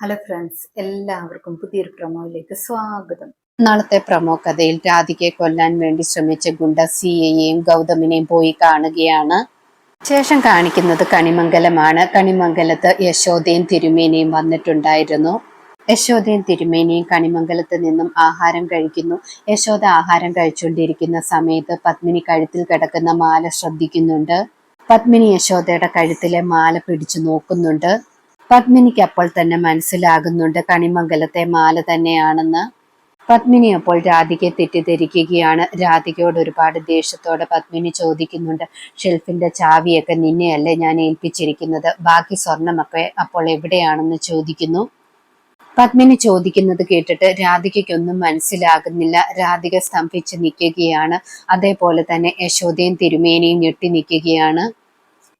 Hello friends എല്ലാവർക്കും പുതിയൊരു പ്രമോയിലേക്ക് സ്വാഗതം. നാളത്തെ പ്രമോ കഥയിൽ രാധികയെ കൊല്ലാൻ വേണ്ടി ശ്രമിച്ച ഗുണ്ട സിയെയും ഗൗതമിനെയും പോയി കാണുകയാണ്. ശേഷം കാണിക്കുന്നത് കണിമംഗലമാണ്. കണിമംഗലത്ത് യശോദയും തിരുമേനയും വന്നിട്ടുണ്ടായിരുന്നു. യശോദയും തിരുമേനിയും കണിമംഗലത്ത് നിന്നും ആഹാരം കഴിക്കുന്നു. യശോദ ആഹാരം കഴിച്ചുകൊണ്ടിരിക്കുന്ന സമയത്ത് പത്മിനി കഴുത്തിൽ കിടക്കുന്ന മാല ശ്രദ്ധിക്കുന്നുണ്ട്. പത്മിനി യശോദയുടെ കഴുത്തിലെ മാല പിടിച്ചു നോക്കുന്നുണ്ട്. പത്മിനിക്ക് അപ്പോൾ തന്നെ മനസ്സിലാകുന്നുണ്ട് കണിമംഗലത്തെ മാല തന്നെയാണെന്ന്. പത്മിനി അപ്പോൾ രാധികയെ തെറ്റിദ്ധരിക്കുകയാണ്. രാധികയോട് ഒരുപാട് ദേഷ്യത്തോടെ പത്മിനി ചോദിക്കുന്നുണ്ട് ഷെൽഫിന്റെ ചാവിയൊക്കെ നിന്നെയല്ലേ ഞാൻ ഏൽപ്പിച്ചിരിക്കുന്നത്? ബാക്കി സ്വർണമൊക്കെ അപ്പോൾ എവിടെയാണെന്ന് ചോദിക്കുന്നു. പത്മിനി ചോദിക്കുന്നത് കേട്ടിട്ട് രാധികയ്ക്കൊന്നും മനസ്സിലാകുന്നില്ല. രാധിക സ്തംഭിച്ച് നിൽക്കുകയാണ്. അതേപോലെ തന്നെ യശോദയും തിരുമേനയും ഞെട്ടി നിൽക്കുകയാണ്.